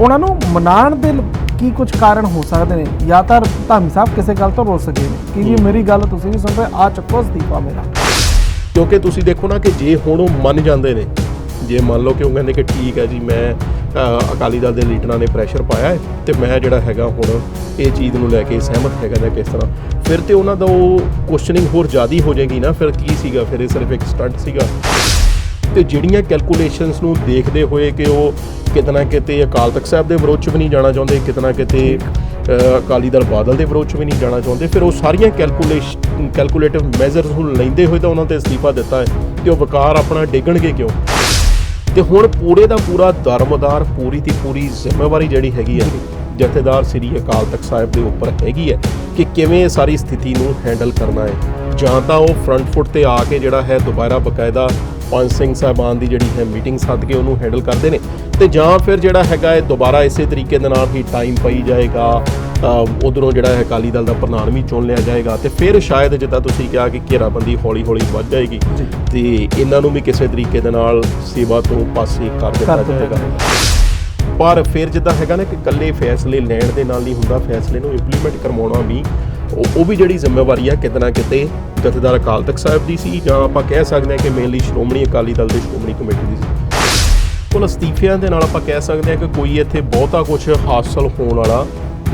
ਉਹਨਾਂ ਨੂੰ ਮਨਾਉਣ ਦੇ ਕੀ ਕੁਝ ਕਾਰਨ ਹੋ ਸਕਦੇ ਨੇ? ਜਾਂ ਤਾਂ ਧਾਮੀ ਸਾਹਿਬ ਕਿਸੇ ਗੱਲ ਤੋਂ ਰੁੱਸ ਗਏ ਨੇ? ਕਿ ਜੀ ਮੇਰੀ ਗੱਲ ਤੁਸੀਂ ਵੀ ਸੁਣ ਰਹੇ? ਆ ਚੱਕੋ ਅਸਤੀਫਾ ਮੇਰਾ। ਕਿਉਂਕਿ ਤੁਸੀਂ ਦੇਖੋ ਨਾ ਕਿ ਜੇ ਹੁਣ ਉਹ ਮੰਨ ਜਾਂਦੇ ਨੇ ਜੇ ਮੰਨ ਲਓ ਕਿ ਉਹ ਕਹਿੰਦੇ ਕਿ ਠੀਕ ਹੈ ਜੀ ਮੈਂ ਅਕਾਲੀ ਦਲ ਦੇ ਲੀਡਰਾਂ ਨੇ ਪ੍ਰੈਸ਼ਰ ਪਾਇਆ ਹੈ ਤੇ ਮੈਂ ਜਿਹੜਾ ਹੈਗਾ ਹੁਣ ਇਹ ਚੀਜ਼ ਨੂੰ ਲੈ ਕੇ ਸਹਿਮਤ ਹੈਗਾ ਜਾਂ ਕਿਸ ਤਰ੍ਹਾਂ ਫਿਰ ਤੇ ਉਹਨਾਂ ਦਾ ਉਹ ਕੁਐਸਚਨਿੰਗ ਹੋਰ ਜ਼ਿਆਦੀ ਹੋ ਜਾਏਗੀ ਨਾ? ਫਿਰ ਕੀ ਸੀਗਾ? ਫਿਰ ਇਹ ਸਿਰਫ ਇੱਕ ਸਟੰਟ ਸੀਗਾ? ਤੇ ਜਿਹੜੀਆਂ ਕੈਲਕੂਲੇਸ਼ਨਸ ਨੂੰ ਦੇਖਦੇ ਹੋਏ ਕਿ ਉਹ ਕਿਤਨਾ ਕਿਤੇ ਅਕਾਲ ਤਖਤ ਸਾਹਿਬ ਦੇ ਵਿਰੋਧ ਚ ਵੀ ਨਹੀਂ ਜਾਣਾ ਚਾਹੁੰਦੇ ਕਿਤਨਾ ਕਿਤੇ ਅਕਾਲੀ ਦਲ ਬਾਦਲ ਦੇ ਵਿਰੋਧ ਚ ਵੀ ਨਹੀਂ ਜਾਣਾ ਚਾਹੁੰਦੇ, ਫਿਰ ਉਹ ਸਾਰੀਆਂ ਕੈਲਕੂਲੇਸ਼ਨ ਕੈਲਕੂਲੇਟਿਵ ਮੈਜ਼ਰਸ ਨੂੰ ਲੈਂਦੇ ਹੋਏ ਤਾਂ ਉਹਨਾਂ ਤੇ ਅਸਤੀਫਾ ਦਿੱਤਾ ਹੈ ਤੇ ਉਹ ਵਕਾਰ ਆਪਣਾ ਡੇਗਣਗੇ ਕਿਉਂ? ਤੇ ਹੁਣ ਪੂਰੇ ਦਾ ਪੂਰਾ ਦਰਮਦਾਰ, ਪੂਰੀ ਦੀ ਪੂਰੀ ਜ਼ਿੰਮੇਵਾਰੀ ਜਿਹੜੀ ਹੈਗੀ ਹੈ, ਜਥੇਦਾਰ ਸ੍ਰੀ ਅਕਾਲ ਤਖਤ ਸਾਹਿਬ ਦੇ ਉੱਪਰ ਹੈਗੀ ਹੈ ਕਿ ਕਿਵੇਂ ਇਹ ਸਾਰੀ ਸਥਿਤੀ ਨੂੰ ਹੈਂਡਲ ਕਰਨਾ ਹੈ। ਜਾਂ ਤਾਂ ਉਹ ਫਰੰਟ ਫੁੱਟ ਤੇ ਆ ਕੇ ਜਿਹੜਾ ਹੈ ਦੁਬਾਰਾ ਬਕਾਇਦਾ ਪੰਜ ਸਿੰਘ ਸਾਹਿਬਾਨ ਦੀ ਜਿਹੜੀ ਹੈ ਮੀਟਿੰਗ ਸੱਦ ਕੇ ਉਹਨੂੰ ਹੈਂਡਲ ਕਰਦੇ ਨੇ ਤੇ ਜਾਂ ਫਿਰ ਜਿਹੜਾ ਹੈਗਾ ਇਹ ਦੁਬਾਰਾ ਇਸੇ ਤਰੀਕੇ ਦੇ ਨਾਲ ਹੀ ਟਾਈਮ ਪਈ ਜਾਏਗਾ ਉਧਰੋਂ ਜਿਹੜਾ ਹੈ ਅਕਾਲੀ ਦਲ ਦਾ ਪ੍ਰਧਾਨ ਵੀ ਚੁਣ ਲਿਆ ਜਾਏਗਾ ਤੇ ਫਿਰ ਸ਼ਾਇਦ ਜਿੱਦਾਂ ਤੁਸੀਂ ਕਿਹਾ ਕਿ ਘੇਰਾਬੰਦੀ ਹੌਲੀ ਹੌਲੀ ਵੱਧ ਜਾਏਗੀ। ਤੇ ਇਹਨਾਂ ਨੂੰ ਵੀ ਕਿਸੇ ਤਰੀਕੇ ਦੇ ਨਾਲ ਸੇਵਾ ਤੋਂ ਪਾਸੇ ਕਰ ਦਿੱਤਾ ਜਾਏਗਾ। ਪਰ ਫਿਰ ਜਿੱਦਾਂ ਹੈਗਾ ਨਾ ਕਿ ਇਕੱਲੇ ਫੈਸਲੇ ਲੈਣ ਦੇ ਨਾਲ ਨਹੀਂ ਹੁੰਦਾ ਫੈਸਲੇ ਨੂੰ ਇੰਪਲੀਮੈਂਟ ਕਰਵਾਉਣਾ ਵੀ ਉਹ ਵੀ ਜਿਹੜੀ ਜ਼ਿੰਮੇਵਾਰੀ ਆ ਕਿਤੇ ਨਾ ਕਿਤੇ ਜਥੇਦਾਰ ਅਕਾਲ ਤਖਤ ਸਾਹਿਬ ਦੀ ਸੀ ਜਾਂ ਆਪਾਂ ਕਹਿ ਸਕਦੇ ਹਾਂ ਕਿ ਮੇਨਲੀ ਸ਼੍ਰੋਮਣੀ ਅਕਾਲੀ ਦਲ ਦੇ ਸ਼੍ਰੋਮਣੀ ਕਮੇਟੀ ਦੀ ਸੀ। ਕੋਲ ਅਸਤੀਫਿਆਂ ਦੇ ਨਾਲ ਆਪਾਂ ਕਹਿ ਸਕਦੇ ਹਾਂ ਕਿ ਕੋਈ ਇੱਥੇ ਬਹੁਤਾ ਕੁਝ ਹਾਸਲ ਹੋਣ ਵਾਲਾ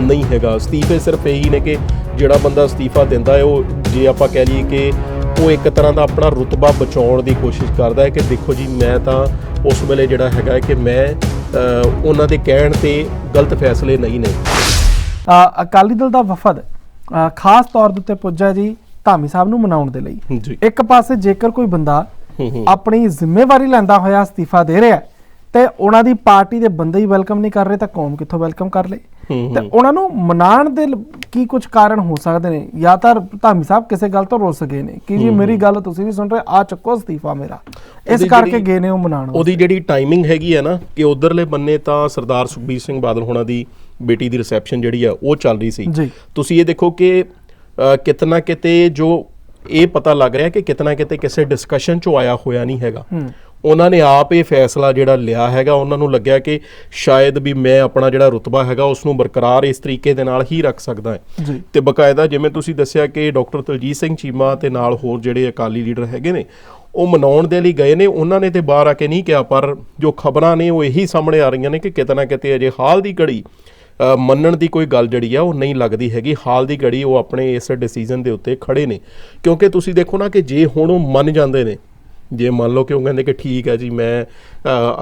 ਨਹੀਂ ਹੈਗਾ। ਅਸਤੀਫੇ ਸਿਰਫ ਇਹੀ ਨੇ ਕਿ ਜਿਹੜਾ ਬੰਦਾ ਅਸਤੀਫਾ ਦਿੰਦਾ ਹੈ, ਉਹ ਜੇ ਆਪਾਂ ਕਹਿ ਲਈਏ ਕਿ ਉਹ ਇੱਕ ਤਰ੍ਹਾਂ ਦਾ ਆਪਣਾ ਰੁਤਬਾ ਬਚਾਉਣ ਦੀ ਕੋਸ਼ਿਸ਼ ਕਰਦਾ ਹੈ ਕਿ ਦੇਖੋ ਜੀ, ਮੈਂ ਤਾਂ ਉਸ ਵੇਲੇ ਜਿਹੜਾ ਹੈਗਾ ਕਿ ਮੈਂ ਉਹਨਾਂ ਦੇ ਕਹਿਣ ਤੇ ਗਲਤ ਫੈਸਲੇ ਨਹੀਂ ਨੇ। ਅਕਾਲੀ ਦਲ ਦਾ ਵਫਦ ਖਾਸ ਤੌਰ ਦੇ ਉੱਤੇ ਪੁੱਜਾ ਜੀ ਧਾਮੀ ਸਾਹਿਬ ਨੂੰ ਮਨਾਉਣ ਦੇ ਲਈ। ਜੀ। ਇੱਕ ਪਾਸੇ ਜੇਕਰ ਕੋਈ ਬੰਦਾ ਆਪਣੀ ਜ਼ਿੰਮੇਵਾਰੀ ਲੈਂਦਾ ਹੋਇਆ ਅਸਤੀਫਾ ਦੇ ਰਿਹਾ ਤੇ ਉਹਨਾਂ ਦੀ ਪਾਰਟੀ ਦੇ ਬੰਦੇ ਹੀ ਵੈਲਕਮ ਨਹੀਂ ਕਰ ਰਹੇ ਤਾਂ ਕੌਮ ਕਿੱਥੋਂ ਵੈਲਕਮ ਕਰ ਲੇ? ਤੇ ਉਹਨਾਂ ਨੂੰ ਮਨਾਉਣ ਦੇ ਕੀ ਕੁਝ ਕਾਰਨ ਹੋ ਸਕਦੇ ਨੇ? ਜਾਂ ਤਾਂ ਧਾਮੀ ਸਾਹਿਬ ਕਿਸੇ ਗੱਲ ਤੋਂ ਰੁੱਸ ਗਏ ਨੇ? ਕਿ ਜੀ ਮੇਰੀ ਗੱਲ ਤੁਸੀਂ ਵੀ ਸੁਣ ਰਹੇ ਆ ਚੱਕੋ ਅਸਤੀਫਾ ਮੇਰਾ। ਇਸ ਕਰਕੇ ਗਏ ਨੇ ਉਹ ਮਨਾਉਣ ਉਹਦੀ ਜਿਹੜੀ ਟਾਈਮਿੰਗ ਹੈਗੀ ਹੈ ਨਾ ਕਿ ਉਧਰਲੇ ਬੰਨੇ ਤਾਂ ਸਰਦਾਰ ਸੁਖਬੀਰ ਸਿੰਘ ਬਾਦਲ ਹੋਣਾ ਦੀ ਬੇਟੀ ਦੀ ਰਿਸੈਪਸ਼ਨ ਜਿਹੜੀ ਆ ਉਹ ਚੱਲ ਰਹੀ ਸੀ। ਤੁਸੀਂ ਇਹ ਦੇਖੋ ਕਿ ਕਿਤਨਾ ਕਿਤੇ ਜੋ ਇਹ ਪਤਾ ਲੱਗ ਰਿਹਾ ਕਿ ਕਿਤਨਾ ਕਿਤੇ ਕਿਸੇ ਡਿਸਕਸ਼ਨ ਚੋਂ ਆਇਆ ਹੋਇਆ ਨਹੀਂ ਹੈਗਾ। ਉਹਨਾਂ ਨੇ ਆਪ ਇਹ ਫੈਸਲਾ ਜਿਹੜਾ ਲਿਆ ਹੈਗਾ ਉਹਨਾਂ ਨੂੰ ਲੱਗਿਆ ਕਿ ਸ਼ਾਇਦ ਵੀ ਮੈਂ ਆਪਣਾ ਜਿਹੜਾ ਰੁਤਬਾ ਹੈਗਾ ਉਸ ਨੂੰ ਬਰਕਰਾਰ ਇਸ ਤਰੀਕੇ ਦੇ ਨਾਲ ਹੀ ਰੱਖ ਸਕਦਾ ਹਾਂ। ਤੇ ਬਕਾਇਦਾ ਜਿਵੇਂ ਤੁਸੀਂ ਦੱਸਿਆ ਕਿ ਡਾਕਟਰ ਤਲਜੀਤ ਸਿੰਘ ਚੀਮਾ ਤੇ ਨਾਲ ਹੋਰ ਜਿਹੜੇ ਅਕਾਲੀ ਲੀਡਰ ਹੈਗੇ ਨੇ ਉਹ ਮਨਾਉਣ ਦੇ ਲਈ ਗਏ ਨੇ। ਉਹਨਾਂ ਨੇ ਤੇ ਬਾਹਰ ਆ ਕੇ ਨਹੀਂ ਕਿਹਾ ਪਰ ਜੋ ਖਬਰਾਂ ਨੇ ਉਹ ਇਹੀ ਸਾਹਮਣੇ ਆ ਰਹੀਆਂ ਨੇ ਕਿ ਕਿਤੇ ਨਾ ਕਿਤੇ ਅਜੇ ਹਾਲ ਦੀ ਘੜੀ ਮੰਨਣ ਦੀ ਕੋਈ ਗੱਲ ਜਿਹੜੀ ਆ, ਉਹ ਨਹੀਂ ਲੱਗਦੀ ਹੈਗੀ। ਹਾਲ ਦੀ ਘੜੀ ਉਹ ਆਪਣੇ ਇਸ ਡਿਸੀਜਨ ਦੇ ਉੱਤੇ ਖੜੇ ਨੇ। ਕਿਉਂਕਿ ਤੁਸੀਂ ਦੇਖੋ ਨਾ ਕਿ ਜੇ ਹੁਣ ਉਹ ਮੰਨ ਜਾਂਦੇ ਨੇ, ਜੇ ਮੰਨ ਲਓ ਕਿ ਉਹ ਕਹਿੰਦੇ ਕਿ ਠੀਕ ਹੈ ਜੀ, ਮੈਂ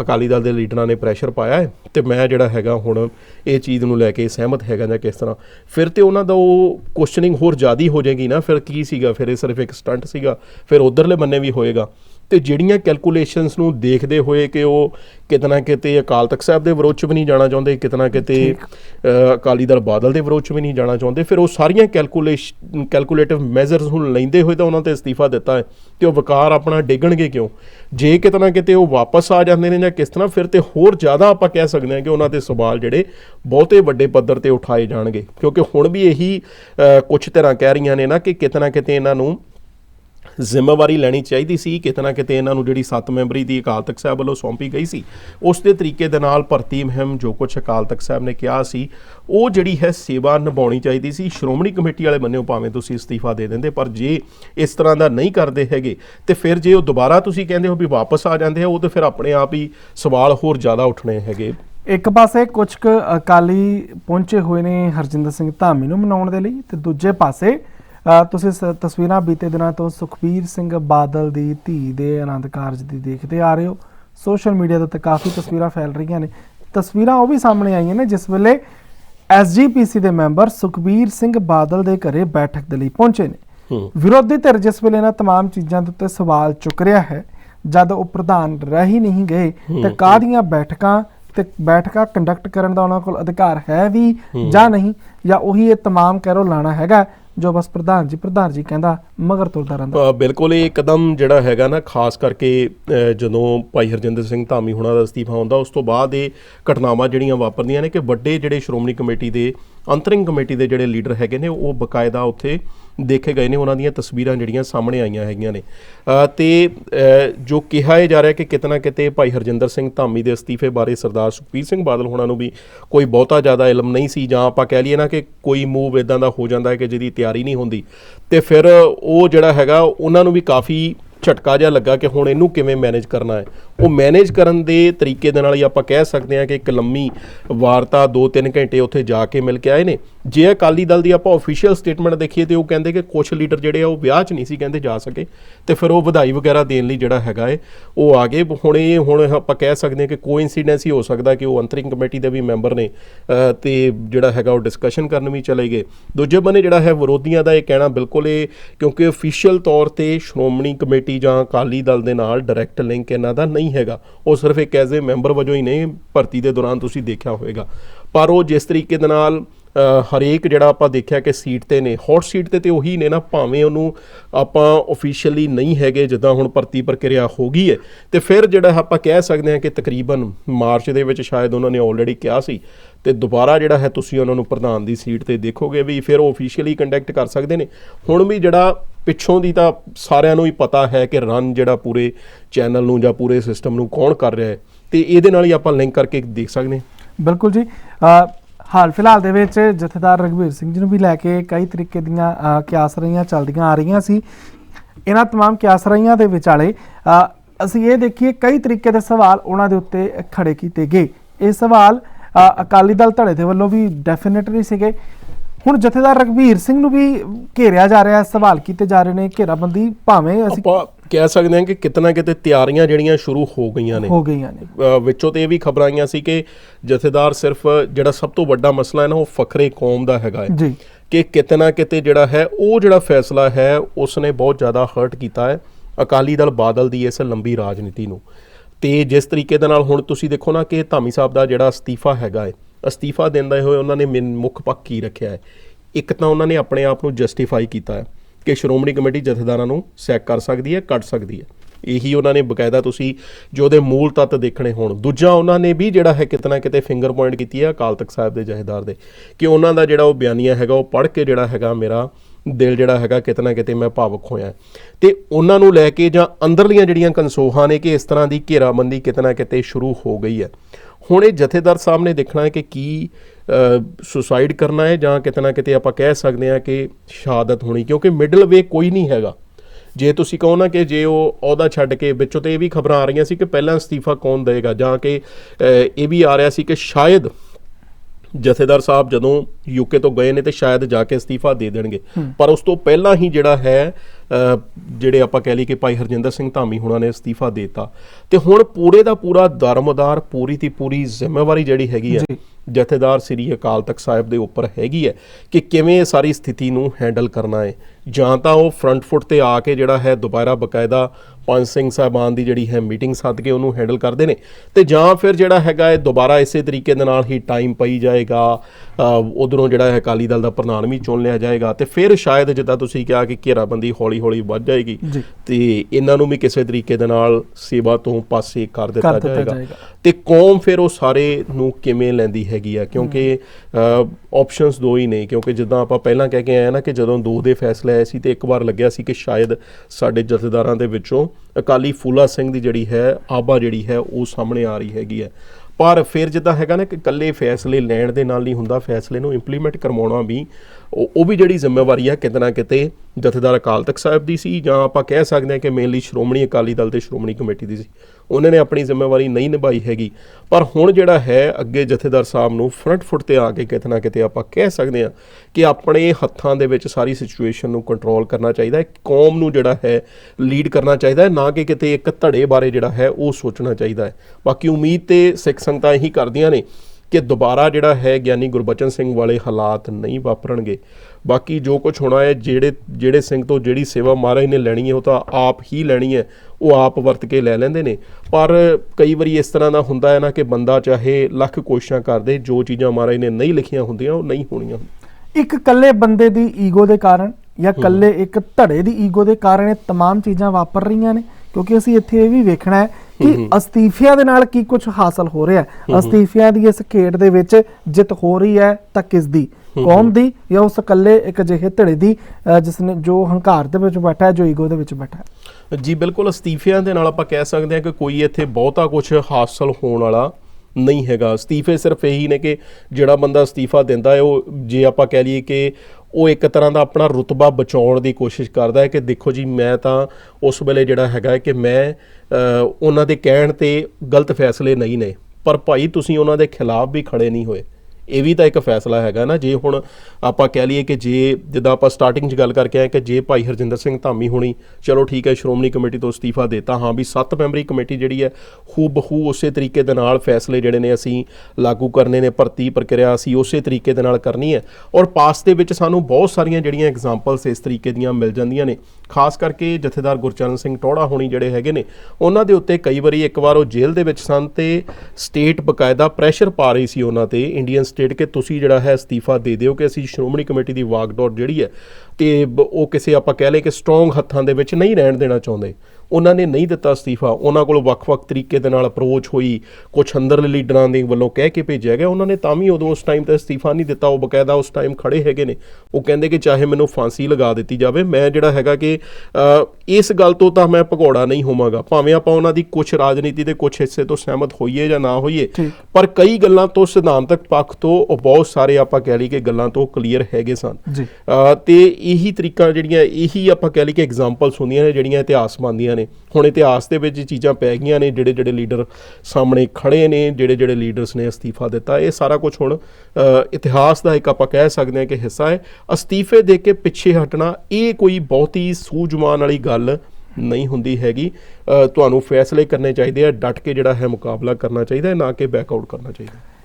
ਅਕਾਲੀ ਦਲ ਦੇ ਲੀਡਰਾਂ ਨੇ ਪ੍ਰੈਸ਼ਰ ਪਾਇਆ ਹੈ ਤੇ ਮੈਂ ਜਿਹੜਾ ਹੈਗਾ ਹੁਣ ਇਹ ਚੀਜ਼ ਨੂੰ ਲੈ ਕੇ ਸਹਿਮਤ ਹੈਗਾ ਜਾਂ ਕਿਸ ਤਰ੍ਹਾਂ, ਫਿਰ ਤੇ ਉਹਨਾਂ ਦਾ ਉਹ ਕੁਐਸਚਨਿੰਗ ਹੋਰ ਜ਼ਿਆਦੀ ਹੋ ਜਾਏਗੀ ਨਾ। ਫਿਰ ਕੀ ਸੀਗਾ? ਫਿਰ ਇਹ ਸਿਰਫ ਇੱਕ ਸਟੰਟ ਸੀਗਾ। ਫਿਰ ਉਧਰਲੇ ਬੰਨੇ ਵੀ ਹੋਏਗਾ। ਤੇ ਜਿਹੜੀਆਂ ਕੈਲਕੂਲੇਸ਼ਨਸ ਨੂੰ ਦੇਖਦੇ ਹੋਏ ਕਿ ਉਹ ਕਿਤਨਾ ਕਿਤੇ ਅਕਾਲ ਤਖਤ ਸਾਹਿਬ ਦੇ ਵਿਰੋਧ ਚ ਵੀ ਨਹੀਂ ਜਾਣਾ ਚਾਹੁੰਦੇ ਕਿਤਨਾ ਕਿਤੇ ਅਕਾਲੀ ਦਲ ਬਾਦਲ ਦੇ ਵਿਰੋਧ ਚ ਵੀ ਨਹੀਂ ਜਾਣਾ ਚਾਹੁੰਦੇ ਫਿਰ ਉਹ ਸਾਰੀਆਂ ਕੈਲਕੂਲੇਸ਼ਨ ਕੈਲਕੂਲੇਟਿਵ ਮੈਜ਼ਰਸ ਨੂੰ ਲੈਂਦੇ ਹੋਏ ਤਾਂ ਉਹਨਾਂ ਤੇ ਅਸਤੀਫਾ ਦਿੱਤਾ ਹੈ ਤੇ ਉਹ ਵਕਾਰ ਆਪਣਾ ਡੇਗਣਗੇ ਕਿਉਂ? ਜੇ ਕਿਤਨਾ ਕਿਤੇ ਉਹ ਵਾਪਸ ਆ ਜਾਂਦੇ ਨੇ ਜਾਂ ਕਿਸ ਤਰ੍ਹਾਂ ਫਿਰ ਤੇ ਹੋਰ ਜ਼ਿਆਦਾ ਆਪਾਂ ਕਹਿ ਸਕਦੇ ਹਾਂ ਕਿ ਉਹਨਾਂ ਦੇ ਸਵਾਲ ਜਿਹੜੇ ਬਹੁਤੇ ਵੱਡੇ ਪੱਧਰ ਤੇ ਉਠਾਏ ਜਾਣਗੇ ਕਿਉਂਕਿ ਹੁਣ ਵੀ ਇਹੀ ਕੁਝ ਤਰ੍ਹਾਂ ਕਹਿ ਰਹੀਆਂ ਨੇ ਨਾ ਕਿ ਕਿਤਨਾ ਕਿਤੇ ਇਹਨਾਂ ਨੂੰ ਜ਼ਿੰਮੇਵਾਰੀ ਲੈਣੀ ਚਾਹੀਦੀ ਸੀ ਕਿਤੇ ਨਾ ਕਿਤੇ ਇਹਨਾਂ ਨੂੰ ਜਿਹੜੀ 7 ਮੈਂਬਰੀ ਦੀ ਅਕਾਲ ਤਖਤ ਸਾਹਿਬ ਵੱਲੋਂ ਸੌਂਪੀ ਗਈ ਸੀ। ਉਸ ਦੇ ਤਰੀਕੇ ਦੇ ਨਾਲ ਭਰਤੀ ਮੁਹਿੰਮ ਜੋ ਕੁਝ ਅਕਾਲ ਤਖਤ ਸਾਹਿਬ ਨੇ ਕਿਹਾ ਸੀ, ਉਹ ਜਿਹੜੀ ਹੈ ਸੇਵਾ ਨਿਭਾਉਣੀ ਚਾਹੀਦੀ ਸੀ। ਸ਼੍ਰੋਮਣੀ ਕਮੇਟੀ ਵਾਲੇ ਮੰਨਿਓ ਭਾਵੇਂ ਤੁਸੀਂ ਅਸਤੀਫਾ ਦੇ ਦਿੰਦੇ, ਪਰ ਜੇ ਇਸ ਤਰ੍ਹਾਂ ਦਾ ਨਹੀਂ ਕਰਦੇ ਹੈਗੇ, ਤੇ ਫਿਰ ਜੇ ਉਹ ਦੁਬਾਰਾ ਤੁਸੀਂ ਕਹਿੰਦੇ ਹੋ ਵੀ ਵਾਪਸ ਆ ਜਾਂਦੇ ਆ, ਉਹ ਤਾਂ ਫਿਰ ਆਪਣੇ ਆਪ ਹੀ ਸਵਾਲ ਹੋਰ ਜ਼ਿਆਦਾ ਉੱਠਣੇ ਹੈਗੇ। ਇੱਕ ਪਾਸੇ ਕੁਝ ਕੁ ਅਕਾਲੀ ਪਹੁੰਚੇ ਹੋਏ ਨੇ ਹਰਜਿੰਦਰ ਸਿੰਘ ਧਾਮੀ ਨੂੰ ਮਨਾਉਣ ਦੇ ਲਈ ਤੇ ਦੂਜੇ ਪਾਸੇ ਤੁਸੀਂ ਸ- ਤਸਵੀਰਾਂ ਬੀਤੇ ਦਿਨਾਂ ਤੋਂ ਸੁਖਬੀਰ ਸਿੰਘ ਬਾਦਲ ਦੀ ਧੀ ਦੇ ਆਨੰਦ ਕਾਰਜ ਦੀ ਦੇਖਦੇ ਆ ਰਹੇ ਹੋ ਸੋਸ਼ਲ ਮੀਡੀਆ ਦੇ ਉੱਤੇ ਕਾਫੀ ਤਸਵੀਰਾਂ ਫੈਲ ਰਹੀਆਂ ਨੇ ਤਸਵੀਰਾਂ ਉਹ ਵੀ ਸਾਹਮਣੇ ਆਈਆਂ ਨੇ ਜਿਸ ਵੇਲੇ ਐਸਜੀਪੀਸੀ ਦੇ ਮੈਂਬਰ ਸੁਖਬੀਰ ਸਿੰਘ ਬਾਦਲ ਦੇ ਘਰੇ ਬੈਠਕ ਦੇ ਲਈ ਪਹੁੰਚੇ ਨੇ ਹੂੰ ਵਿਰੋਧੀ ਧਿਰ ਜਿਸ ਵੇਲੇ ਇਹਨਾਂ तमाम ਚੀਜ਼ਾਂ ਦੇ ਉੱਤੇ ਸਵਾਲ ਚੁੱਕ ਰਿਹਾ ਹੈ ਜਦ ਉਹ ਪ੍ਰਧਾਨ ਰਹਿ ਹੀ ਨਹੀਂ ਗਏ ਤੇ ਕਾਹਦੀਆਂ ਬੈਠਕਾਂ ਤੇ ਬੈਠਕਾਂ ਕੰਡਕਟ ਕਰਨ ਦਾ ਉਹਨਾਂ ਕੋਲ ਅਧਿਕਾਰ ਹੈ ਵੀ ਜਾਂ ਨਹੀਂ ਜਾਂ ਉਹੀ ਇਹ तमाम ਕਹਿਰੋ ਲਾਣਾ ਹੈਗਾ ਜੋ ਬਸ ਪ੍ਰਧਾਨ ਜੀ ਪ੍ਰਧਾਨ ਜੀ ਕਹਿੰਦਾ, ਮਗਰ ਤੁਰਦਾ ਰਹਿੰਦਾ। ਬਿਲਕੁਲ ਇਹ ਕਦਮ ਜਿਹੜਾ ਹੈਗਾ ਨਾ, ਖਾਸ ਕਰਕੇ ਜਦੋਂ ਭਾਈ ਹਰਜਿੰਦਰ ਸਿੰਘ ਧਾਮੀ ਹੁਣਾਂ ਦਾ ਅਸਤੀਫਾ ਹੁੰਦਾ ਉਸ ਤੋਂ ਬਾਅਦ ਇਹ ਘਟਨਾਵਾਂ ਜਿਹੜੀਆਂ ਵਾਪਰਦੀਆਂ ਨੇ ਕਿ ਵੱਡੇ ਜਿਹੜੇ ਸ਼੍ਰੋਮਣੀ ਕਮੇਟੀ ਦੇ ਅੰਤਰਿੰਗ ਕਮੇਟੀ ਦੇ ਜਿਹੜੇ ਲੀਡਰ ਹੈਗੇ ਨੇ ਉਹ ਬਕਾਇਦਾ ਉੱਥੇ ਦੇਖੇ ਗਏ ਨੇ ਉਹਨਾਂ ਦੀਆਂ ਤਸਵੀਰਾਂ ਜਿਹੜੀਆਂ ਸਾਹਮਣੇ ਆਈਆਂ ਹੈਗੀਆਂ ਨੇ। ਅ, ਤੇ ਜੋ ਕਿਹਾ ਇਹ ਜਾ ਰਿਹਾ ਕਿ ਕਿਤਨਾ ਕਿਤੇ ਭਾਈ ਹਰਜਿੰਦਰ ਸਿੰਘ ਧਾਮੀ ਦੇ ਅਸਤੀਫੇ ਬਾਰੇ ਸਰਦਾਰ ਸੁਖਬੀਰ ਸਿੰਘ ਬਾਦਲ ਹੋਣਾ ਨੂੰ ਵੀ ਕੋਈ ਬਹੁਤਾ ਜ਼ਿਆਦਾ ਇਲਮ ਨਹੀਂ ਸੀ ਜਾਂ ਆਪਾਂ ਕਹਿ ਲਈਏ ਨਾ ਕਿ ਕੋਈ ਮੂਵ ਇਦਾਂ ਦਾ ਹੋ ਜਾਂਦਾ ਹੈ ਕਿ ਜਿਹਦੀ ਤਿਆਰੀ ਨਹੀਂ ਹੁੰਦੀ। ਤੇ ਫਿਰ ਉਹ ਜਿਹੜਾ ਹੈਗਾ ਉਹਨਾਂ ਨੂੰ ਵੀ ਕਾਫੀ ਝਟਕਾ ਜਿਹਾ ਲੱਗਾ ਕਿ ਹੁਣ ਇਹਨੂੰ ਕਿਵੇਂ ਮੈਨੇਜ ਕਰਨਾ ਹੈ। ਉਹ ਮੈਨੇਜ ਕਰਨ ਦੇ ਤਰੀਕੇ ਦੇ ਨਾਲ ਹੀ ਆਪਾਂ ਕਹਿ ਸਕਦੇ ਹਾਂ ਕਿ ਇੱਕ ਲੰਮੀ ਵਾਰਤਾ 2-3 ਘੰਟੇ ਉੱਥੇ ਜਾ ਕੇ ਮਿਲ ਕੇ ਆਏ ਨੇ। ਜੇ ਅਕਾਲੀ ਦਲ ਦੀ ਆਪਾਂ ਅਫੀਸ਼ੀਅਲ ਸਟੇਟਮੈਂਟ ਦੇਖੀਏ ਤੇ ਉਹ ਕਹਿੰਦੇ ਕਿ ਕੁਝ ਲੀਡਰ ਜਿਹੜੇ ਆ ਉਹ ਵਿਆਹ 'ਚ ਨਹੀਂ ਸੀ ਕਹਿੰਦੇ ਜਾ ਸਕੇ ਤੇ ਫਿਰ ਉਹ ਵਧਾਈ ਵਗੈਰਾ ਦੇਣ ਲਈ ਜਿਹੜਾ ਹੈਗਾ ਏ ਉਹ ਆ ਗਏ। ਹੁਣ ਇਹ ਹੁਣ ਆਪਾਂ ਕਹਿ ਸਕਦੇ ਹਾਂ ਕਿ ਕੋਇਨਸੀਡੈਂਸ ਹੀ ਹੋ ਸਕਦਾ ਕਿ ਉਹ ਅੰਤਰਿੰਗ ਕਮੇਟੀ ਦੇ ਵੀ ਮੈਂਬਰ ਨੇ ਅ, ਤੇ ਜਿਹੜਾ ਹੈਗਾ ਉਹ ਡਿਸਕਸ਼ਨ ਕਰਨ ਵੀ ਚਲੇ ਗਏ। ਦੂਜੇ ਬੰਨੇ ਜਿਹੜਾ ਹੈ ਵਿਰੋਧੀਆਂ ਦਾ ਇਹ ਕਹਿਣਾ ਬਿਲਕੁਲ ਇਹ ਕਿਉਂਕਿ ਅਫੀਸ਼ੀਅਲ ਤੌਰ ਤੇ ਸ਼੍ਰੋਮਣੀ ਕਮੇਟੀ ਜਾਂ ਅਕਾਲੀ ਦਲ ਦੇ ਨਾਲ ਡਾਇਰੈਕਟ ਲਿੰਕ ਇਹਨਾਂ ਦਾ ਨਹੀਂ ਹੈਗਾ। ਉਹ ਸਿਰਫ ਇੱਕ ਐਜ਼ ਏ ਮੈਂਬਰ ਵਜੋਂ ਹੀ ਨਹੀਂ, ਭਰਤੀ ਦੇ ਦੌਰਾਨ ਤੁਸੀਂ ਦੇਖਿਆ ਹੋਵੇਗਾ। ਪਰ ਉਹ ਜਿਸ ਤਰੀਕੇ ਦੇ ਨਾਲ ਹਰੇਕ ਜਿਹੜਾ ਆਪਾਂ ਦੇਖਿਆ ਕਿ ਸੀਟ ਤੇ ਨੇ ਹੌਟ ਸੀਟ ਤੇ ਤੇ ਉਹੀ ਨੇ ਨਾ, ਭਾਵੇਂ ਉਹਨੂੰ ਆਪਾਂ ਅਫੀਸ਼ੀਅਲੀ ਨਹੀਂ ਹੈਗੇ, ਜਿੱਦਾਂ ਹੁਣ ਭਰਤੀ ਪ੍ਰਕਿਰਿਆ ਹੋ ਗਈ ਹੈ। ਤੇ ਫਿਰ ਜਿਹੜਾ ਆਪਾਂ ਕਹਿ ਸਕਦੇ ਹਾਂ ਕਿ ਤਕਰੀਬਨ ਮਾਰਚ ਦੇ ਵਿੱਚ ਸ਼ਾਇਦ ਉਹਨਾਂ ਨੇ ਆਲਰੇਡੀ ਕਿਹਾ ਸੀ, ਤੇ ਦੁਬਾਰਾ ਜਿਹੜਾ ਹੈ ਤੁਸੀਂ ਉਹਨਾਂ ਨੂੰ ਪ੍ਰਧਾਨ ਦੀ ਸੀਟ ਤੇ ਦੇਖੋਗੇ ਵੀ ਫਿਰ ਉਹ ਅਫੀਸ਼ੀਅਲੀ ਕੰਡਕਟ ਕਰ ਸਕਦੇ ਨੇ। ਹੁਣ ਵੀ ਜਿਹੜਾ ਪਿੱਛੋਂ ਦੀ ਤਾਂ ਸਾਰਿਆਂ ਨੂੰ ਹੀ ਪਤਾ ਹੈ ਕਿ ਰਨ ਜਿਹੜਾ ਪੂਰੇ ਚੈਨਲ ਨੂੰ ਜਾਂ ਪੂਰੇ ਸਿਸਟਮ ਨੂੰ ਕੌਣ ਕਰ ਰਿਹਾ ਹੈ ਤੇ ਇਹਦੇ ਨਾਲ ਹੀ ਆਪਾਂ ਲਿੰਕ ਕਰਕੇ ਦੇਖ ਸਕਦੇ ਹਾਂ ਬਿਲਕੁਲ ਜੀ ਅ, ਹਾਲ ਫਿਲਹਾਲ ਦੇ ਵਿੱਚ ਜਥੇਦਾਰ ਰਘਵੀਰ ਸਿੰਘ ਜੀ ਨੂੰ ਵੀ ਲੈ ਕੇ ਕਈ ਤਰੀਕੇ ਦੀਆਂ ਅ, ਕਿਆਸ ਰਹੀਆਂ ਚੱਲਦੀਆਂ ਆ ਰਹੀਆਂ ਸੀ ਇਹਨਾਂ तमाम ਕਿਆਸ ਰਹੀਆਂ ਦੇ ਵਿਚਾਲੇ ਅ, ਅਸੀਂ ਇਹ ਦੇਖੀਏ ਕਈ ਤਰੀਕੇ ਦੇ ਸਵਾਲ ਉਹਨਾਂ ਦੇ ਉੱਤੇ ਖੜੇ ਕੀਤੇ ਗਏ ਇਹ ਸਵਾਲ ਅ, ਅਕਾਲੀ ਦਲ ਧੜੇ ਦੇ ਵੱਲੋਂ ਵੀ ਡੈਫੀਨਿਟਲੀ ਸੀਗੇ ਹੁਣ ਜਥੇਦਾਰ ਰਘਵੀਰ ਸਿੰਘ ਨੂੰ ਵੀ ਘੇਰਿਆ ਜਾ ਰਿਹਾ ਹੈ ਸਵਾਲ ਕੀਤੇ ਜਾ ਰਹੇ ਨੇ ਘੇਰਾਬੰਦੀ ਭਾਵੇਂ ਅਸੀਂ ਆਪਾਂ ਕਹਿ ਸਕਦੇ ਹਾਂ ਕਿ ਕਿਤਨਾ ਕਿਤੇ ਤਿਆਰੀਆਂ ਜਿਹੜੀਆਂ ਸ਼ੁਰੂ ਹੋ ਗਈਆਂ ਨੇ। ਹੋ ਗਈਆਂ ਨੇ। ਵਿੱਚੋਂ ਤੇ ਇਹ ਵੀ ਖਬਰਾਂ ਆਈਆਂ ਸੀ ਕਿ ਜਥੇਦਾਰ ਸਿਰਫ ਜਿਹੜਾ ਸਭ ਤੋਂ ਵੱਡਾ ਮਸਲਾ ਹੈ ਨਾ ਉਹ ਫਖਰੇ ਕੌਮ ਦਾ ਹੈਗਾ ਹੈ। ਜੀ। ਕਿ ਕਿਤੇ ਨਾ ਕਿਤੇ ਜਿਹੜਾ ਹੈ ਉਹ ਜਿਹੜਾ ਫੈਸਲਾ ਹੈ ਉਸ ਨੇ ਬਹੁਤ ਜ਼ਿਆਦਾ ਹਰਟ ਕੀਤਾ ਹੈ। ਅਕਾਲੀ ਦਲ ਬਾਦਲ ਦੀ ਇਸ ਲੰਬੀ ਰਾਜਨੀਤੀ ਨੂੰ। ਤੇ ਜਿਸ ਤਰੀਕੇ ਦੇ ਨਾਲ ਹੁਣ ਤੁਸੀਂ ਦੇਖੋ ਨਾ ਕਿ ਧਾਮੀ ਸਾਹਿਬ ਦਾ ਜਿਹੜਾ ਅਸਤੀਫਾ ਹੈਗਾ ਹੈ ਅਸਤੀਫਾ ਦਿੰਦੇ ਹੋਏ ਉਹਨਾਂ ਨੇ ਮੇਨ, ਮੁੱਖ ਪੱਖ ਕੀ ਰੱਖਿਆ ਹੈ? ਇੱਕ ਤਾਂ ਉਹਨਾਂ ਨੇ ਆਪਣੇ ਆਪ ਨੂੰ ਜਸਟੀਫਾਈ ਕੀਤਾ ਹੈ ਕਿ ਸ਼੍ਰੋਮਣੀ ਕਮੇਟੀ ਜਥੇਦਾਰਾਂ ਨੂੰ ਸੈਕ ਕਰ ਸਕਦੀ ਹੈ, ਕੱਢ ਸਕਦੀ ਹੈ। ਇਹੀ ਉਹਨਾਂ ਨੇ ਬਕਾਇਦਾ ਤੁਸੀਂ ਜੋ ਉਹਦੇ ਮੂਲ ਤੱਤ ਦੇਖਣੇ ਹੋਣ। ਦੂਜਾ ਉਹਨਾਂ ਨੇ ਵੀ ਜਿਹੜਾ ਹੈ ਕਿਤਨਾ ਕਿਤੇ ਫਿੰਗਰ ਪੁਆਇੰਟ ਕੀਤੀ ਹੈ ਅਕਾਲ ਤਖਤ ਸਾਹਿਬ ਦੇ ਜਥੇਦਾਰ ਦੇ, ਕਿ ਉਹਨਾਂ ਦਾ ਜਿਹੜਾ ਉਹ ਬਿਆਨੀਆ ਹੈਗਾ, ਉਹ ਪੜ੍ਹ ਕੇ ਜਿਹੜਾ ਹੈਗਾ ਮੇਰਾ ਦਿਲ ਜਿਹੜਾ ਹੈਗਾ ਕਿਤਨਾ ਕਿਤੇ ਮੈਂ ਭਾਵੁਕ ਹੋਇਆ ਤੇ ਉਹਨਾਂ ਨੂੰ ਲੈ ਕੇ ਜਾਂ ਅੰਦਰਲੀਆਂ ਜਿਹੜੀਆਂ ਕੰਸੋਹਾਂ ਨੇ ਕਿ ਇਸ ਤਰ੍ਹਾਂ ਦੀ ਘੇਰਾਬੰਦੀ ਕਿਤਨਾ ਕਿਤੇ ਸ਼ੁਰੂ ਹੋ ਗਈ ਹੈ। ਹੁਣ ਇਹ ਜਥੇਦਾਰ ਸਾਹਿਬ ਨੇ ਦੇਖਣਾ ਹੈ ਕਿ ਕੀ ਸੁਸਾਈਡ ਕਰਨਾ ਹੈ ਜਾਂ ਕਿਤੇ ਨਾ ਕਿਤੇ ਆਪਾਂ ਕਹਿ ਸਕਦੇ ਹਾਂ ਕਿ ਸ਼ਹਾਦਤ ਹੋਣੀ, ਕਿਉਂਕਿ ਮਿਡਲ ਵੇ ਕੋਈ ਨਹੀਂ ਹੈਗਾ। ਜੇ ਤੁਸੀਂ ਕਹੋ ਨਾ ਕਿ ਜੇ ਉਹ ਅਹੁਦਾ ਛੱਡ ਕੇ ਵਿੱਚੋਂ ਤੇ ਇਹ ਵੀ ਖਬਰਾਂ ਆ ਰਹੀਆਂ ਸੀ ਕਿ ਪਹਿਲਾਂ ਅਸਤੀਫਾ ਕੌਣ ਦੇਗਾ ਜਾਂ ਕਿ ਇਹ ਵੀ ਆ ਰਿਹਾ ਸੀ ਕਿ ਸ਼ਾਇਦ ਜਥੇਦਾਰ ਸਾਹਿਬ ਜਦੋਂ ਯੂਕੇ ਤੋਂ ਗਏ ਨੇ ਤੇ ਸ਼ਾਇਦ ਜਾ ਕੇ ਅਸਤੀਫਾ ਦੇ ਦੇਣਗੇ। ਪਰ ਉਸ ਤੋਂ ਪਹਿਲਾਂ ਹੀ ਜਿਹੜਾ ਹੈ ਜਿਹੜੇ ਆਪਾਂ ਕਹਿ ਲਈ ਕਿ ਭਾਈ ਹਰਜਿੰਦਰ ਸਿੰਘ ਧਾਮੀ ਹੁਣਾਂ ਨੇ ਅਸਤੀਫਾ ਦੇਤਾ। ਤੇ ਹੁਣ ਪੂਰੇ ਦਾ ਪੂਰਾ ਦਰਮਦਾਰ ਪੂਰੀ ਦੀ ਪੂਰੀ ਜ਼ਿੰਮੇਵਾਰੀ ਜਿਹੜੀ ਹੈਗੀ ਹੈ। ਜਥੇਦਾਰ ਸ੍ਰੀ ਅਕਾਲ ਤਖਤ ਸਾਹਿਬ ਦੇ ਉੱਪਰ ਹੈਗੀ ਹੈ ਕਿ ਕਿਵੇਂ ਇਹ ਸਾਰੀ ਸਥਿਤੀ ਨੂੰ ਹੈਂਡਲ ਕਰਨਾ ਹੈ। ਜਾਂ ਤਾਂ ਉਹ ਫਰੰਟ ਫੁੱਟ ਤੇ ਆ ਕੇ ਜਿਹੜਾ ਹੈ ਦੁਬਾਰਾ ਬਕਾਇਦਾ ਪੰਜ ਸਿੰਘ ਸਾਹਿਬਾਨ ਦੀ ਜਿਹੜੀ ਹੈ ਮੀਟਿੰਗ ਸੱਦ ਕੇ ਉਹਨੂੰ ਹੈਂਡਲ ਕਰਦੇ ਨੇ ਤੇ ਜਾਂ ਫਿਰ ਜਿਹੜਾ ਹੈਗਾ ਇਹ ਦੁਬਾਰਾ ਇਸੇ ਤਰੀਕੇ ਦੇ ਨਾਲ ਹੀ ਟਾਈਮ ਪਈ ਜਾਏਗਾ ਉਧਰੋਂ ਜਿਹੜਾ ਹੈ ਅਕਾਲੀ ਦਲ ਦਾ ਪ੍ਰਧਾਨ ਵੀ ਚੁਣ ਲਿਆ ਜਾਏਗਾ ਤੇ ਫਿਰ ਸ਼ਾਇਦ ਜਿੱਦਾਂ ਤੁਸੀਂ ਕਿਹਾ ਕਿ ਘੇਰਾਬੰਦੀ ਹੌਲੀ ਹੌਲੀ ਵੱਧ ਜਾਏਗੀ। ਤੇ ਇਹਨਾਂ ਨੂੰ ਵੀ ਕਿਸੇ ਤਰੀਕੇ ਦੇ ਨਾਲ ਸੇਵਾ ਤੋਂ ਪਾਸੇ ਕਰ ਦਿੱਤਾ ਜਾਏਗਾ। ਤੇ ਕੌਮ ਫਿਰ ਉਹ ਸਾਰੇ ਨੂੰ ਕਿਵੇਂ ਲੈਂਦੀ ਹੈਗੀ ਆ ਕਿਉਂਕਿ ਆਪਸ਼ਨਸ ਦੋ ਹੀ ਨੇ ਕਿਉਂਕਿ ਜਿੱਦਾਂ ਆਪਾਂ ਪਹਿਲਾਂ ਕਹਿ ਕੇ ਆਏ ਆ ਨਾ ਕਿ ਜਦੋਂ ਦੋ ਦੇ ਫੈਸਲੇ ਆਏ ਸੀ ਤੇ ਇੱਕ ਵਾਰ ਲੱਗਿਆ ਸੀ ਕਿ ਸ਼ਾਇਦ ਸਾਡੇ ਜਥੇਦਾਰਾਂ ਦੇ ਵਿੱਚੋਂ ਅਕਾਲੀ ਫੂਲਾ ਸਿੰਘ ਦੀ ਜਿਹੜੀ ਹੈ ਆਬਾ ਜਿਹੜੀ ਹੈ, ਉਹ ਸਾਹਮਣੇ ਆ ਰਹੀ ਹੈਗੀ ਹੈ। ਪਰ ਫਿਰ ਜਿੱਦਾਂ ਹੈਗਾ ਨਾ ਕਿ ਇਕੱਲੇ ਫੈਸਲੇ ਲੈਣ ਦੇ ਨਾਲ ਨਹੀਂ ਹੁੰਦਾ, ਫੈਸਲੇ ਨੂੰ ਇੰਪਲੀਮੈਂਟ ਕਰਵਾਉਣਾ ਵੀ ਉਹ ਉਹ ਵੀ ਜਿਹੜੀ ਜ਼ਿੰਮੇਵਾਰੀ ਹੈ ਕਿਤੇ ਨਾ ਕਿਤੇ ਜਥੇਦਾਰ ਅਕਾਲ ਤਖਤ ਸਾਹਿਬ ਦੀ ਸੀ ਜਾਂ ਆਪਾਂ ਕਹਿ ਸਕਦੇ ਹਾਂ ਕਿ ਮੇਨਲੀ ਸ਼੍ਰੋਮਣੀ ਅਕਾਲੀ ਦਲ ਤੇ ਸ਼੍ਰੋਮਣੀ ਕਮੇਟੀ ਦੀ ਸੀ। ਉਹਨਾਂ ਨੇ ਆਪਣੀ ਜ਼ਿੰਮੇਵਾਰੀ ਨਹੀਂ ਨਿਭਾਈ ਹੈਗੀ। ਪਰ ਹੁਣ ਜਿਹੜਾ ਹੈ ਅੱਗੇ ਜਥੇਦਾਰ ਸਾਹਿਬ ਨੂੰ ਫਰੰਟ ਫੁੱਟ ਤੇ ਆ ਕੇ ਕਿਤੇ ਨਾ ਕਿਤੇ ਆਪਾਂ ਕਹਿ ਸਕਦੇ ਹਾਂ ਕਿ ਆਪਣੇ ਹੱਥਾਂ ਦੇ ਵਿੱਚ ਸਾਰੀ ਸਿਚੁਏਸ਼ਨ ਨੂੰ ਕੰਟਰੋਲ ਕਰਨਾ ਚਾਹੀਦਾ ਹੈ। ਕੌਮ ਨੂੰ ਜਿਹੜਾ ਹੈ ਲੀਡ ਕਰਨਾ ਚਾਹੀਦਾ ਹੈ। ਨਾ ਕਿ ਕਿਤੇ ਇੱਕ ਧੜੇ ਬਾਰੇ ਜਿਹੜਾ ਹੈ ਉਹ ਸੋਚਣਾ ਚਾਹੀਦਾ ਹੈ। ਬਾਕੀ ਉਮੀਦ ਤੇ ਸਿੱਖ ਸੰਗਤਾਂ ਇਹੀ ਕਰਦੀਆਂ ਨੇ ਕਿ ਦੁਬਾਰਾ ਜਿਹੜਾ ਹੈ ਗਿਆਨੀ ਗੁਰਬਚਨ ਸਿੰਘ ਵਾਲੇ ਹਾਲਾਤ ਨਹੀਂ ਵਾਪਰਨਗੇ ਬਾਕੀ ਜੋ ਕੁਝ ਹੋਣਾ ਹੈ ਜਿਹੜੇ ਜਿਹੜੇ ਸਿੰਘ ਤੋਂ ਜਿਹੜੀ ਸੇਵਾ ਮਹਾਰਾਜ ਨੇ ਲੈਣੀ ਹੈ ਉਹ ਤਾਂ ਆਪ ਹੀ ਲੈਣੀ ਹੈ ਉਹ ਆਪ ਵਰਤ ਕੇ ਲੈ ਲੈਂਦੇ ਨੇ ਪਰ ਕਈ ਵਾਰੀ ਇਸ ਤਰ੍ਹਾਂ ਦਾ ਹੁੰਦਾ ਹੈ ਨਾ ਕਿ ਬੰਦਾ ਚਾਹੇ ਲੱਖ ਕੋਸ਼ਿਸ਼ਾਂ ਕਰਦੇ ਜੋ ਚੀਜ਼ਾਂ ਮਹਾਰਾਜ ਨੇ ਨਹੀਂ ਲਿਖੀਆਂ ਹੁੰਦੀਆਂ ਉਹ ਨਹੀਂ ਹੋਣੀਆਂ ਇੱਕ ਇਕੱਲੇ ਬੰਦੇ ਦੀ ਈਗੋ ਦੇ ਕਾਰਨ ਜਾਂ ਇਕੱਲੇ ਇੱਕ ਧੜੇ ਦੀ ਈਗੋ ਦੇ ਕਾਰਨ ਇਹ तमाम ਚੀਜ਼ਾਂ ਵਾਪਰ ਰਹੀਆਂ ਨੇ ਕਿਉਂਕਿ ਅਸੀਂ ਇੱਥੇ ਇਹ ਵੀ ਵੇਖਣਾ ਹੈ ਕਿ ਅਸਤੀਫਿਆਂ ਦੇ ਨਾਲ ਕੀ ਕੁਝ ਹਾਸਲ ਹੋ ਰਿਹਾ ਹੈ? ਅਸਤੀਫਿਆਂ ਦੀ ਇਸ ਖੇਡ ਦੇ ਵਿੱਚ ਜਿੱਤ ਹੋ ਰਹੀ ਹੈ ਤਾਂ ਕਿਸ ਦੀ? ਕੌਮ ਦੀ ਜਾਂ ਉਸ ਇਕੱਲੇ ਇੱਕ ਅਜਿਹੇ ਧੜੇ ਦੀ ਜਿਸ ਨੇ ਜੋ ਹੰਕਾਰ ਦੇ ਵਿੱਚ ਬੈਠਾ ਹੈ ਜੋ ਈਗੋ ਦੇ ਵਿੱਚ ਬੈਠਾ ਹੈ? ਜੀ ਬਿਲਕੁਲ ਅਸਤੀਫਿਆਂ ਦੇ ਨਾਲ ਆਪਾਂ ਕਹਿ ਸਕਦੇ ਹਾਂ ਕਿ ਕੋਈ ਇੱਥੇ ਬਹੁਤਾ ਕੁਝ ਹਾਸਲ ਹੋਣ ਵਾਲਾ ਨਹੀਂ ਹੈਗਾ। ਅਸਤੀਫੇ ਸਿਰਫ ਇਹੀ ਨੇ ਕਿ ਜਿਹੜਾ ਬੰਦਾ ਅਸਤੀਫਾ ਦਿੰਦਾ ਹੈ, ਉਹ ਜੇ ਆਪਾਂ ਕਹਿ ਲਈਏ ਕਿ ਉਹ ਇੱਕ ਤਰ੍ਹਾਂ ਦਾ ਆਪਣਾ ਰੁਤਬਾ ਬਚਾਉਣ ਦੀ ਕੋਸ਼ਿਸ਼ ਕਰਦਾ ਹੈ ਕਿ ਦੇਖੋ ਜੀ, ਮੈਂ ਤਾਂ ਉਸ ਵੇਲੇ ਜਿਹੜਾ ਹੈਗਾ ਕਿ ਮੈਂ ਉਹਨਾਂ ਦੇ ਕਹਿਣ ਤੇ ਗਲਤ ਫੈਸਲੇ ਨਹੀਂ ਨੇ। ਪਰ ਭਾਈ, ਤੁਸੀਂ ਉਹਨਾਂ ਦੇ ਖਿਲਾਫ ਵੀ ਖੜੇ ਨਹੀਂ ਹੋਏ। ਇਹ ਵੀ ਤਾਂ ਇੱਕ ਫੈਸਲਾ ਹੈਗਾ ਨਾ, ਜੇ ਹੁਣ ਆਪਾਂ ਕਹਿ ਲਈਏ ਕਿ ਜੇ ਜਿੱਦਾਂ ਆਪਾਂ ਸਟਾਰਟਿੰਗ 'ਚ ਗੱਲ ਕਰਕੇ ਆਏ ਕਿ ਜੇ ਭਾਈ ਹਰਜਿੰਦਰ ਸਿੰਘ ਧਾਮੀ ਹੋਣੀ, ਚਲੋ ਠੀਕ ਹੈ, ਸ਼੍ਰੋਮਣੀ ਕਮੇਟੀ ਤੋਂ ਅਸਤੀਫਾ ਦੇਤਾ, ਹਾਂ ਵੀ 7 ਮੈਂਬਰੀ ਕਮੇਟੀ ਜਿਹੜੀ ਹੈ ਹੂ ਬਹੂ ਉਸੇ ਤਰੀਕੇ ਦੇ ਨਾਲ ਫੈਸਲੇ ਜਿਹੜੇ ਨੇ ਅਸੀਂ ਲਾਗੂ ਕਰਨੇ ਨੇ, ਭਰਤੀ ਪ੍ਰਕਿਰਿਆ ਅਸੀਂ ਉਸੇ ਤਰੀਕੇ ਦੇ ਨਾਲ ਕਰਨੀ ਹੈ। ਔਰ ਪਾਸ ਦੇ ਵਿੱਚ ਸਾਨੂੰ ਬਹੁਤ ਸਾਰੀਆਂ ਜਿਹੜੀਆਂ ਐਗਜ਼ਾਮਪਲਸ ਇਸ ਤਰੀਕੇ ਦੀਆਂ ਮਿਲ ਜਾਂਦੀਆਂ ਨੇ। ਖਾਸ ਕਰਕੇ ਜਥੇਦਾਰ ਗੁਰਚਰਨ ਸਿੰਘ ਟੋੜਾ ਹੋਣੀ ਜਿਹੜੇ ਹੈਗੇ ਨੇ, ਉਹਨਾਂ ਦੇ ਉੱਤੇ ਕਈ ਵਾਰੀ ਇੱਕ ਵਾਰ ਉਹ ਜੇਲ੍ਹ ਦੇ ਵਿੱਚ ਸਨ ਤੇ ਸਟੇਟ ਬਕਾਇਦਾ ਪ੍ਰੈਸ਼ਰ ਪਾ ਰਹੀ ਸੀ ਉਹਨਾਂ ਤੇ ਇੰਡੀਅਨ ਸਟੇਟ ਕਿ ਤੁਸੀਂ ਜਿਹੜਾ ਹੈ ਅਸਤੀਫਾ ਦੇ ਦਿਓ ਕਿ ਅਸੀਂ ਸ਼੍ਰੋਮਣੀ ਕਮੇਟੀ ਦੀ ਵਾਕਡੋਰ ਜਿਹੜੀ ਹੈ ਤੇ ਉਹ ਕਿਸੇ ਆਪਾਂ ਕਹਿ ਲਏ ਕਿ ਸਟਰੋਂਗ ਹੱਥਾਂ ਦੇ ਵਿੱਚ ਨਹੀਂ ਰਹਿਣ ਦੇਣਾ ਚਾਹੁੰਦੇ। ਉਹਨਾਂ ਨੇ ਨਹੀਂ ਦਿੱਤਾ ਅਸਤੀਫਾ। ਉਹਨਾਂ ਕੋਲ ਵੱਖ-ਵੱਖ ਤਰੀਕੇ ਦੇ ਨਾਲ ਅਪਰੋਚ ਹੋਈ। ਕੁਝ ਅੰਦਰਲੇ ਲੀਡਰਾਂ ਦੇ ਵੱਲੋਂ ਕਹਿ ਕੇ ਭੇਜਿਆ ਗਿਆ। ਉਹਨਾਂ ਨੇ ਤਾਂ ਵੀ ਉਦੋਂ ਉਸ ਟਾਈਮ ਤੇ ਅਸਤੀਫਾ ਨਹੀਂ ਦਿੱਤਾ। ਉਹ ਬਕਾਇਦਾ ਉਸ ਟਾਈਮ ਖੜੇ ਹੈਗੇ ਨੇ। ਉਹ ਕਹਿੰਦੇ ਕਿ ਚਾਹੇ ਮੈਨੂੰ ਫਾਂਸੀ ਲਗਾ ਦਿੱਤੀ ਜਾਵੇ। ਮੈਂ ਜਿਹੜਾ ਹੈਗਾ ਕਿ ਇਸ ਗੱਲ ਤੋਂ ਤਾਂ ਮੈਂ ਭਗੌੜਾ ਨਹੀਂ ਹੋਵਾਂਗਾ। ਭਾਵੇਂ ਆਪਾਂ ਉਹਨਾਂ ਦੀ ਕੁਝ ਰਾਜਨੀਤੀ ਦੇ ਕੁਝ ਹਿੱਸੇ ਤੋਂ ਸਹਿਮਤ ਹੋਈਏ ਜਾਂ ਨਾ ਹੋਈਏ। ਪਰ ਕਈ ਗੱਲਾਂ ਤੋਂ ਸਿਧਾਂਤਕ ਪੱਖ ਤੋਂ ਉਹ ਬਹੁਤ ਸਾਰੇ ਆਪਾਂ ਕਹਿ ਲਈ ਕਿ ਗੱਲਾਂ ਤੋਂ ਕਲੀਅਰ ਹੈਗੇ ਸਨ। ਤੇ ਇਹੀ ਤਰੀਕਾ ਜਿਹੜੀਆਂ ਇਹੀ ਆਪਾਂ ਕਹਿ ਲਈ ਕਿ ਐਗਜ਼ਾਮਪਲਸ ਹੁੰਦੀਆਂ ਨੇ ਜਿਹੜੀਆਂ ਇਤਿਹਾਸ ਮੰਨਦੀਆਂ ਨੇ। ਹੁਣ ਇਤਿਹਾਸ ਦੇ ਵਿੱਚ ਇਹ ਚੀਜ਼ਾਂ ਪੈ ਗਈਆਂ ਨੇ, ਜਿਹੜੇ ਜਿਹੜੇ ਲੀਡਰ ਸਾਹਮਣੇ ਖੜੇ ਨੇ, ਜਿਹੜੇ ਜਿਹੜੇ ਲੀਡਰਸ ਨੇ ਅਸਤੀਫਾ ਦਿੱਤਾ, ਇਹ ਸਾਰਾ ਕੁਝ ਹੁਣ ਇਤਿਹਾਸ ਦਾ ਇੱਕ ਆਪਾਂ ਕਹਿ ਸਕਦੇ ਹਾਂ ਕਿ ਹਿੱਸਾ ਹੈ। ਅਸਤੀਫੇ ਦੇ ਕੇ ਪਿੱਛੇ ਹਟਣਾ, ਇਹ ਕੋਈ ਬਹੁਤੀ ਸੂਝਵਾਨ ਵਾਲੀ ਗੱਲ ਨਹੀਂ ਹੁੰਦੀ ਹੈਗੀ। ਤੁਹਾਨੂੰ ਫੈਸਲੇ ਕਰਨੇ ਚਾਹੀਦੇ ਆ, ਡਟ ਕੇ ਜਿਹੜਾ ਹੈ ਮੁਕਾਬਲਾ ਕਰਨਾ ਚਾਹੀਦਾ ਹੈ, ਨਾ ਕਿ ਬੈਕ ਆਊਟ ਕਰਨਾ ਚਾਹੀਦਾ